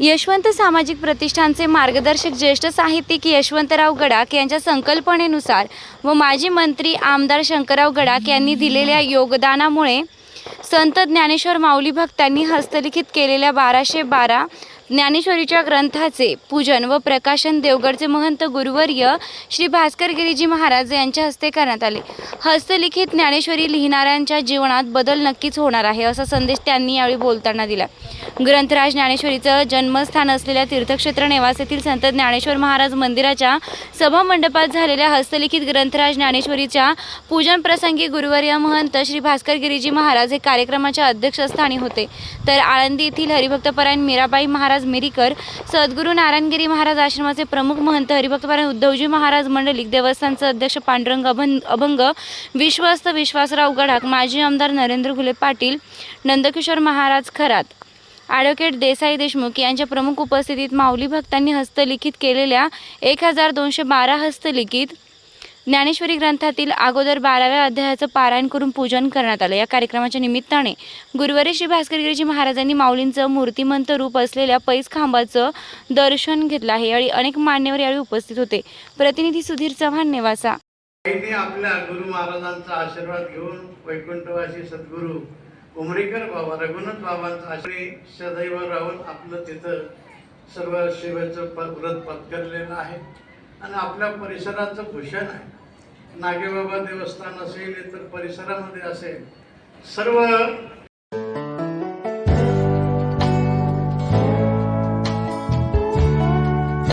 यशवंत सामाजिक प्रतिष्ठानचे मार्गदर्शक ज्येष्ठ साहित्यिक यशवंतराव गडाख यांच्या संकल्पनेनुसार व माजी मंत्री आमदार शंकरराव गडाख यांनी दिलेल्या योगदानामुळे संत ज्ञानेश्वर माऊली भक्तांनी हस्तलिखित केलेल्या बाराशे बारा ज्ञानेश्वरीच्या ग्रंथाचे पूजन व प्रकाशन देवगडचे महंत गुरुवर्य श्री भास्कर गिरीजी महाराज यांच्या हस्ते करण्यात आले. हस्तलिखित ज्ञानेश्वरी लिहिणाऱ्यांच्या जीवनात बदल नक्कीच होणार आहे असा संदेश त्यांनी यावेळी बोलताना दिला. ग्रंथराज ज्ञानेश्वरीचं जन्मस्थान असलेल्या तीर्थक्षेत्र नेवास येथील संत ज्ञानेश्वर महाराज मंदिराच्या सभामंडपात झालेल्या हस्तलिखित ग्रंथराज ज्ञानेश्वरीच्या पूजन प्रसंगी गुरुवर्य महंत श्री भास्कर गिरीजी महाराज हे कार्यक्रमाच्या अध्यक्षस्थानी होते. तर आळंदी येथील हरिभक्तपरायण मीराबाई महाराज मिरीकर सद्गुरू नारायणगिरी महाराज आश्रमाचे प्रमुख महंत हरिभक्तपरायण उद्धवजी महाराज मंडलिक देवस्थानचे अध्यक्ष पांडुरंग अभंग अभंग विश्वस्त विश्वासराव गडाख माजी आमदार नरेंद्र घुले पाटील नंदकिशोर महाराज खरात. ॲडव्होकेट देसाई देशमुख यांच्या प्रमुख उपस्थितीत माऊली भक्तांनी हस्तलिखित केलेल्या एक हजार दोनशे बारा हस्तलिखित ज्ञानेश्वरी ग्रंथातील अगोदर बाराव्या अध्यायाचं पारायण करून पूजन करण्यात आलं. या कार्यक्रमाच्या निमित्ताने गुरुवारी श्री भास्करगिरीजी महाराजांनी माऊलींचं मूर्तिमंत रूप असलेल्या पैस खांबाचं दर्शन घेतलं आहे. यावेळी अनेक मान्यवर यावेळी उपस्थित होते. प्रतिनिधी सुधीर चव्हाण नेवासा. आपल्या गुरु महाराजांचा आशीर्वाद घेऊन वैकुंठवासी सद्गुरू उमरीकर बाबा रघुनाथ बाबांचा आश्रय सदैव राहून आपलं तिथं सर्व सेवेचं प- व्रत पत्करलेलं आहे. आणि आपल्या परिसराचं भूषण आहे. नागेबाबा देवस्थान असेल इतर परिसरामध्ये असेल सर्व